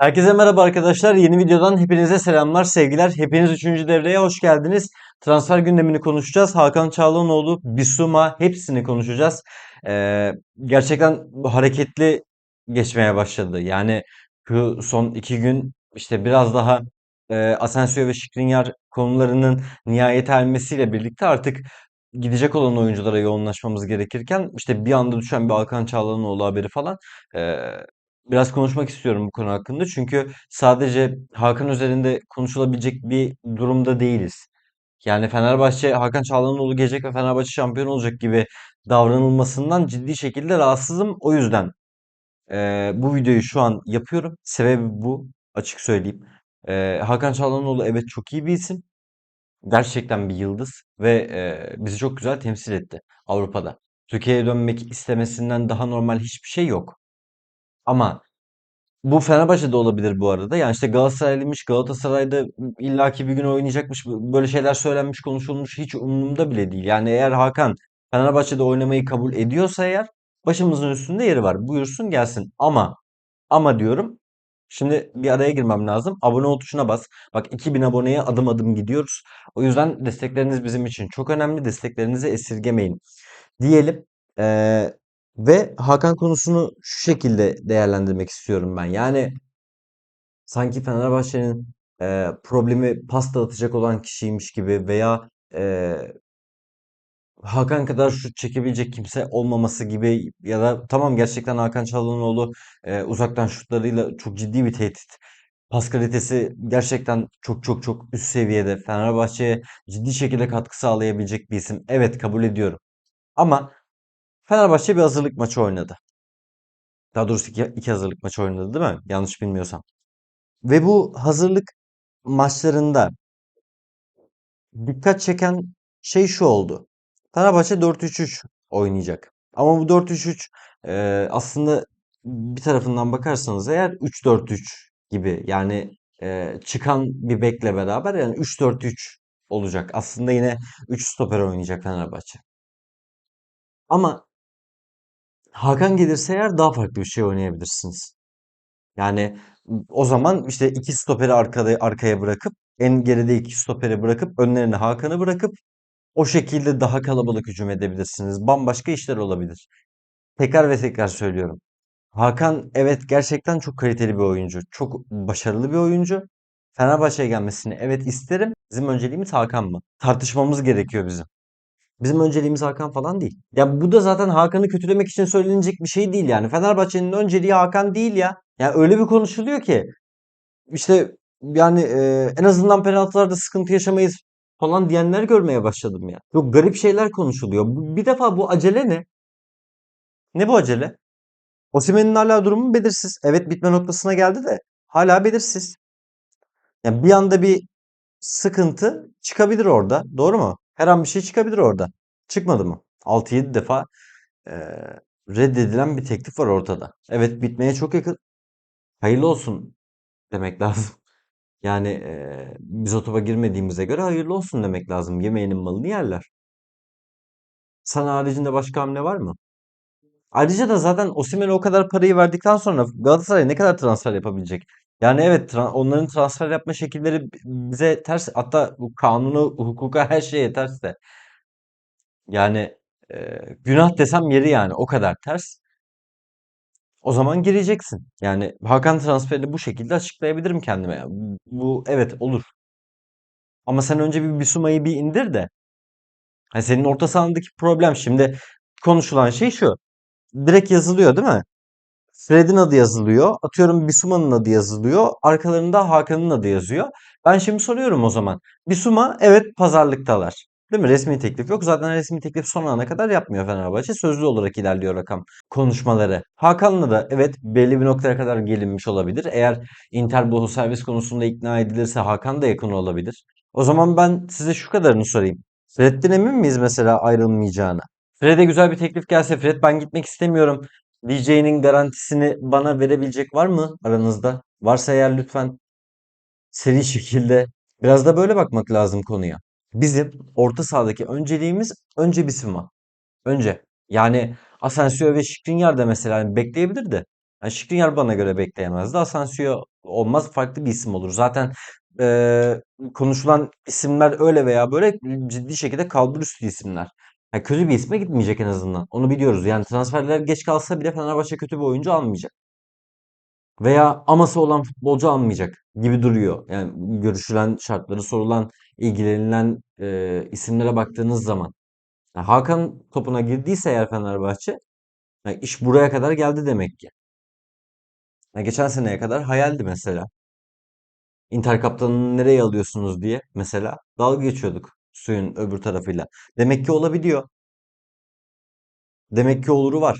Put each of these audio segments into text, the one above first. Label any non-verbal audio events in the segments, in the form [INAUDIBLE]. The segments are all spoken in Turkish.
Herkese merhaba arkadaşlar. Yeni videodan hepinize selamlar, sevgiler. Hepiniz 3. devreye hoş geldiniz. Transfer gündemini konuşacağız. Hakan Çalhanoğlu, Bissouma hepsini konuşacağız. Ee, gerçekten hareketli geçmeye başladı. Yani şu son iki gün işte biraz daha e, Asensio ve Skriniar konularının nihayet ermesiyle birlikte artık gidecek olan oyunculara yoğunlaşmamız gerekirken işte bir anda düşen bir Hakan Çalhanoğlu haberi falan e, biraz konuşmak istiyorum bu konu hakkında. Çünkü sadece Hakan üzerinde konuşulabilecek bir durumda değiliz. Yani Fenerbahçe Hakan Çalhanoğlu gelecek ve Fenerbahçe şampiyon olacak gibi davranılmasından ciddi şekilde rahatsızım. O yüzden eee, bu videoyu şu an yapıyorum. Sebebi bu. Açık söyleyeyim. Eee, Hakan Çalhanoğlu evet çok iyi bir isim. Gerçekten bir yıldız ve eee, bizi çok güzel temsil etti Avrupa'da. Türkiye'ye dönmek istemesinden daha normal hiçbir şey yok. Ama Bu Fenerbahçe'de olabilir bu arada. Yani işte Galatasaraylıymış, Galatasaray'da illaki bir gün oynayacakmış. Böyle şeyler söylenmiş, konuşulmuş hiç umurumda bile değil. Yani eğer Hakan Fenerbahçe'de oynamayı kabul ediyorsa eğer başımızın üstünde yeri var. Buyursun gelsin. Ama ama diyorum. Şimdi bir araya girmem lazım. Abone ol tuşuna bas. Bak 2000 aboneye adım adım gidiyoruz. O yüzden destekleriniz bizim için çok önemli. Desteklerinizi esirgemeyin diyelim. Ee, ve Hakan konusunu şu şekilde değerlendirmek istiyorum ben. Yani sanki Fenerbahçe'nin e, problemi pas dağıtacak olan kişiymiş gibi veya e, Hakan kadar şut çekebilecek kimse olmaması gibi ya da tamam gerçekten Hakan Çalhanoğlu e, uzaktan şutlarıyla çok ciddi bir tehdit. Pas kalitesi gerçekten çok çok çok üst seviyede. Fenerbahçe'ye ciddi şekilde katkı sağlayabilecek bir isim. Evet kabul ediyorum. Ama Fenerbahçe bir hazırlık maçı oynadı. Daha doğrusu iki, iki hazırlık maçı oynadı değil mi? Yanlış bilmiyorsam. Ve bu hazırlık maçlarında dikkat çeken şey şu oldu. Fenerbahçe 4-3-3 oynayacak. Ama bu 4-3-3 e, aslında bir tarafından bakarsanız eğer 3-4-3 gibi yani e, çıkan bir bekle beraber yani 3-4-3 olacak. Aslında yine 3 stoper oynayacak Fenerbahçe. Ama Hakan gelirse eğer daha farklı bir şey oynayabilirsiniz. Yani o zaman işte iki stoperi arkada, arkaya bırakıp en geride iki stoperi bırakıp önlerine Hakan'ı bırakıp o şekilde daha kalabalık hücum edebilirsiniz. Bambaşka işler olabilir. Tekrar ve tekrar söylüyorum. Hakan evet gerçekten çok kaliteli bir oyuncu. Çok başarılı bir oyuncu. Fenerbahçe'ye gelmesini evet isterim. Bizim önceliğimiz Hakan mı? Tartışmamız gerekiyor bizim. Bizim önceliğimiz Hakan falan değil. Ya bu da zaten Hakan'ı kötülemek için söylenecek bir şey değil yani. Fenerbahçe'nin önceliği Hakan değil ya. Ya öyle bir konuşuluyor ki işte yani e, en azından penaltılarda sıkıntı yaşamayız falan diyenler görmeye başladım ya. Çok garip şeyler konuşuluyor. Bir defa bu acele ne? Ne bu acele? Osimhen'in hala durumu belirsiz. Evet bitme noktasına geldi de hala belirsiz. Yani bir anda bir sıkıntı çıkabilir orada. Doğru mu? Her an bir şey çıkabilir orada. Çıkmadı mı? 6-7 defa eee, reddedilen bir teklif var ortada. Evet bitmeye çok yakın. Hayırlı olsun demek [LAUGHS] lazım. Yani eee, biz o topa girmediğimize göre hayırlı olsun demek lazım. Yemeğinin malını yerler. Sana haricinde başka hamle var mı? Ayrıca da zaten Osimhen'e o kadar parayı verdikten sonra Galatasaray ne kadar transfer yapabilecek? Yani evet tra- onların transfer yapma şekilleri bize ters. Hatta kanunu, hukuka her şeye ters de. Yani e, günah desem yeri yani o kadar ters. O zaman gireceksin. Yani Hakan transferini bu şekilde açıklayabilirim kendime. Bu, evet olur. Ama sen önce bir Bissouma'yı bir indir de. Hani senin orta sahandaki problem şimdi konuşulan şey şu. Direkt yazılıyor değil mi? Fred'in adı yazılıyor. Atıyorum Bissouma'nın adı yazılıyor. Arkalarında Hakan'ın adı yazıyor. Ben şimdi soruyorum o zaman. Bissouma evet pazarlıktalar. Değil mi? Resmi teklif yok. Zaten resmi teklif son ana kadar yapmıyor Fenerbahçe. Sözlü olarak ilerliyor rakam konuşmaları. Hakan'la da evet belli bir noktaya kadar gelinmiş olabilir. Eğer Inter bu servis konusunda ikna edilirse Hakan da yakın olabilir. O zaman ben size şu kadarını sorayım. Fred'den emin miyiz mesela ayrılmayacağına? Fred'e güzel bir teklif gelse Fred ben gitmek istemiyorum. DJ'nin garantisini bana verebilecek var mı aranızda? Varsa eğer lütfen seri şekilde biraz da böyle bakmak lazım konuya. Bizim orta sahadaki önceliğimiz önce Bissouma. Önce. Yani Asensio ve Skriniar da mesela bekleyebilirdi. Yani Skriniar bana göre bekleyemezdi. Asensio olmaz farklı bir isim olur. Zaten eee, konuşulan isimler öyle veya böyle ciddi şekilde kalburüstü isimler. Yani kötü bir isme gitmeyecek en azından. Onu biliyoruz. Yani transferler geç kalsa bile Fenerbahçe kötü bir oyuncu almayacak. Veya aması olan futbolcu almayacak gibi duruyor. Yani görüşülen şartları sorulan, ilgilenilen eee, isimlere baktığınız zaman. Ya Hakan topuna girdiyse eğer Fenerbahçe, ya iş buraya kadar geldi demek ki. Ya geçen seneye kadar hayaldi mesela. Inter kaptanını nereye alıyorsunuz diye mesela dalga geçiyorduk suyun öbür tarafıyla. Demek ki olabiliyor. Demek ki oluru var.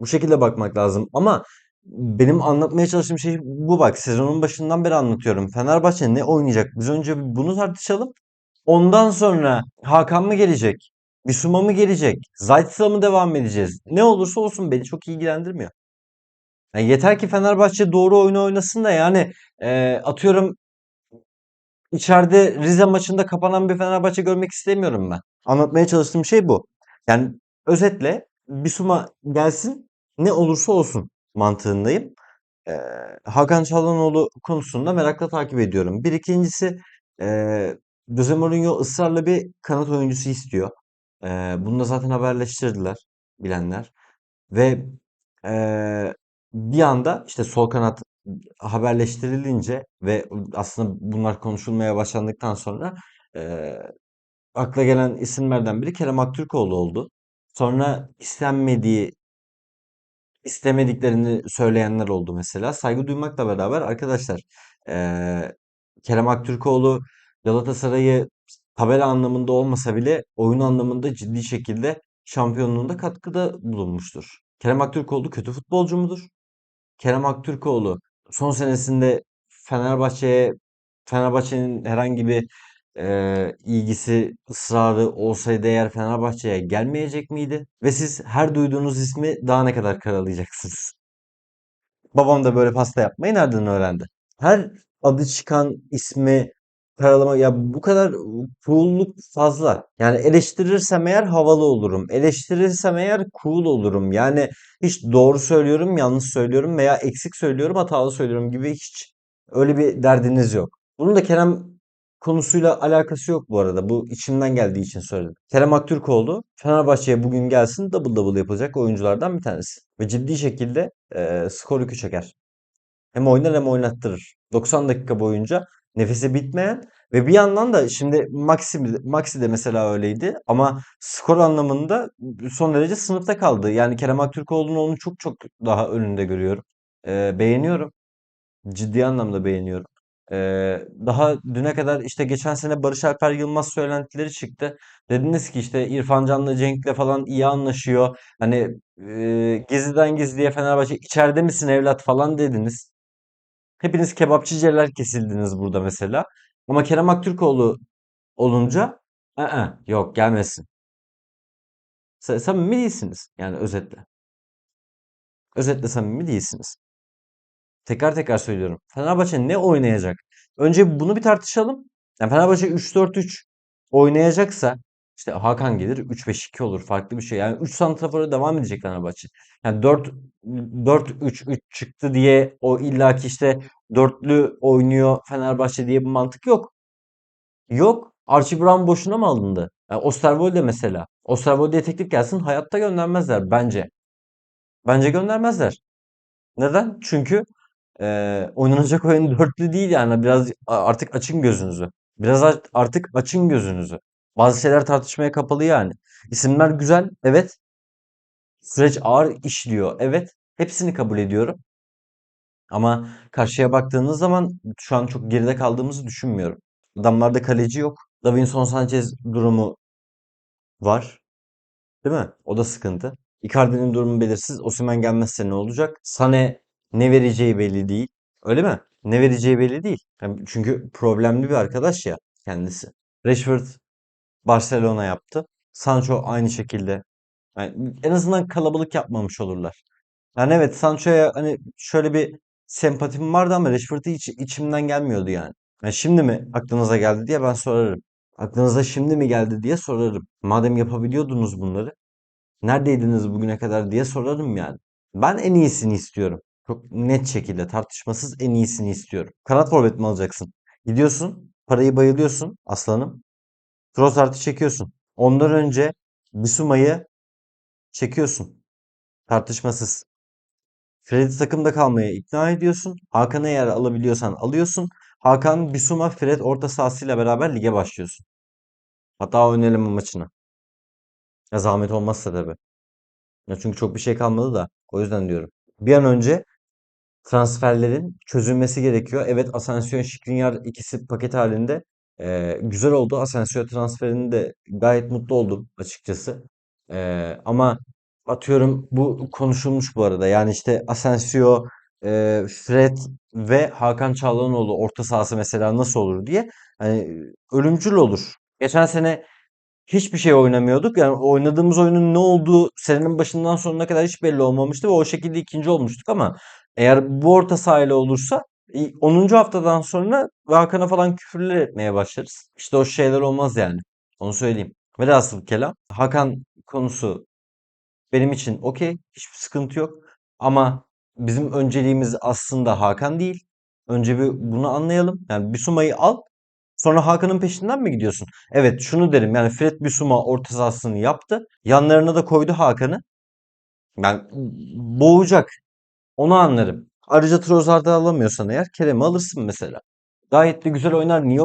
Bu şekilde bakmak lazım. Ama benim anlatmaya çalıştığım şey bu bak. Sezonun başından beri anlatıyorum. Fenerbahçe ne oynayacak? Biz önce bunu tartışalım. Ondan sonra Hakan mı gelecek? Bissouma mı gelecek? Zayt'sa mı devam edeceğiz? Ne olursa olsun beni çok ilgilendirmiyor. Yani yeter ki Fenerbahçe doğru oyunu oynasın da yani e, atıyorum içeride Rize maçında kapanan bir Fenerbahçe görmek istemiyorum ben. Anlatmaya çalıştığım şey bu. Yani özetle Bissouma gelsin ne olursa olsun mantığındayım. Ee, Hakan Çalhanoğlu konusunda merakla takip ediyorum. Bir ikincisi e, Jose Mourinho ısrarla bir kanat oyuncusu istiyor. Ee, bunu da zaten haberleştirdiler bilenler. Ve e, bir anda işte sol kanat haberleştirilince ve aslında bunlar konuşulmaya başlandıktan sonra e, akla gelen isimlerden biri Kerem Aktürkoğlu oldu. Sonra istenmediği istemediklerini söyleyenler oldu mesela. Saygı duymakla beraber arkadaşlar eee, Kerem Aktürkoğlu Galatasaray'ı tabela anlamında olmasa bile oyun anlamında ciddi şekilde şampiyonluğunda katkıda bulunmuştur. Kerem Aktürkoğlu kötü futbolcu mudur? Kerem Aktürkoğlu son senesinde Fenerbahçe'ye Fenerbahçe'nin herhangi bir eee, ilgisi, ısrarı olsaydı eğer Fenerbahçe'ye gelmeyecek miydi? Ve siz her duyduğunuz ismi daha ne kadar karalayacaksınız? Babam da böyle pasta yapmayı nereden öğrendi? Her adı çıkan ismi karalama ya bu kadar cool'luk fazla. Yani eleştirirsem eğer havalı olurum. Eleştirirsem eğer cool olurum. Yani hiç doğru söylüyorum, yanlış söylüyorum veya eksik söylüyorum, hatalı söylüyorum gibi hiç öyle bir derdiniz yok. Bunun da Kerem konusuyla alakası yok bu arada. Bu içimden geldiği için söyledim. Kerem Aktürkoğlu Fenerbahçe'ye bugün gelsin double double yapacak oyunculardan bir tanesi. Ve ciddi şekilde e, skor yükü çeker. Hem oynar hem oynattırır. 90 dakika boyunca nefesi bitmeyen ve bir yandan da şimdi Maxi, Maxi de mesela öyleydi ama skor anlamında son derece sınıfta kaldı. Yani Kerem Aktürkoğlu'nun onu çok çok daha önünde görüyorum. E, beğeniyorum. Ciddi anlamda beğeniyorum. Ee, daha düne kadar işte geçen sene Barış Alper Yılmaz söylentileri çıktı. Dediniz ki işte İrfan Can'la Cenk'le falan iyi anlaşıyor. Hani e, gizliden gizliye Fenerbahçe içeride misin evlat falan dediniz. Hepiniz kebapçıceler kesildiniz burada mesela. Ama Kerem Aktürkoğlu olunca ı yok gelmesin. Sa- Samimi değilsiniz yani özetle. Özetle samimi değilsiniz. Tekrar tekrar söylüyorum. Fenerbahçe ne oynayacak? Önce bunu bir tartışalım. Yani Fenerbahçe 3-4-3 oynayacaksa işte Hakan gelir 3-5-2 olur farklı bir şey. Yani 3 santrafora devam edecek Fenerbahçe. Yani 4 4-3-3 çıktı diye o illaki işte dörtlü oynuyor Fenerbahçe diye bir mantık yok. Yok. Archie Brown boşuna mı alındı? Yani Osterwolde mesela. Osterwolde'ye teklif gelsin hayatta göndermezler bence. Bence göndermezler. Neden? Çünkü Eee, oynanacak oyun dörtlü değil yani. Biraz artık açın gözünüzü. Biraz artık açın gözünüzü. Bazı şeyler tartışmaya kapalı yani. İsimler güzel, evet. Süreç ağır işliyor, evet. Hepsini kabul ediyorum. Ama karşıya baktığınız zaman şu an çok geride kaldığımızı düşünmüyorum. Adamlarda kaleci yok. Davinson Sanchez durumu var. Değil mi? O da sıkıntı. Icardi'nin durumu belirsiz. Osimhen gelmezse ne olacak? Sané ne vereceği belli değil. Öyle mi? Ne vereceği belli değil. Yani çünkü problemli bir arkadaş ya kendisi. Rashford Barcelona yaptı. Sancho aynı şekilde. Yani en azından kalabalık yapmamış olurlar. Yani evet Sancho'ya hani şöyle bir sempatim vardı ama Rashford'u hiç içimden gelmiyordu yani. Yani şimdi mi aklınıza geldi diye ben sorarım. Aklınıza şimdi mi geldi diye sorarım. Madem yapabiliyordunuz bunları, neredeydiniz bugüne kadar diye sorarım yani. Ben en iyisini istiyorum. Çok net şekilde tartışmasız en iyisini istiyorum. Kanat forvet mi alacaksın? Gidiyorsun, parayı bayılıyorsun aslanım. Trossard'ı çekiyorsun. Ondan önce Bissouma'yı çekiyorsun. Tartışmasız. Fred'i takımda kalmaya ikna ediyorsun. Hakan'ı eğer alabiliyorsan alıyorsun. Hakan, Bissouma, Fred orta sahasıyla beraber lige başlıyorsun. Hatta ön eleme maçına. Ya zahmet olmazsa tabii. Ya çünkü çok bir şey kalmadı da. O yüzden diyorum. Bir an önce transferlerin çözülmesi gerekiyor. Evet Asensio, Skriniar ikisi paket halinde. Ee, güzel oldu. Asensio transferini de gayet mutlu oldum açıkçası. Ee, ama atıyorum bu konuşulmuş bu arada. Yani işte Asensio, e, Fred ve Hakan Çalhanoğlu orta sahası mesela nasıl olur diye. Hani ölümcül olur. Geçen sene hiçbir şey oynamıyorduk. Yani oynadığımız oyunun ne olduğu senenin başından sonuna kadar hiç belli olmamıştı ve o şekilde ikinci olmuştuk ama eğer bu orta sahayla olursa 10. haftadan sonra Hakan'a falan küfürler etmeye başlarız. İşte o şeyler olmaz yani. Onu söyleyeyim. Velhasıl kelam. Hakan konusu benim için okey. Hiçbir sıkıntı yok. Ama bizim önceliğimiz aslında Hakan değil. Önce bir bunu anlayalım. Yani Bissouma'yı al. Sonra Hakan'ın peşinden mi gidiyorsun? Evet şunu derim yani Fred Bissouma orta sahasını yaptı. Yanlarına da koydu Hakan'ı. Ben boğacak. Onu anlarım. Ayrıca Trossard'ı alamıyorsan eğer Kerem'i alırsın mesela. Gayet de güzel oynar. Niye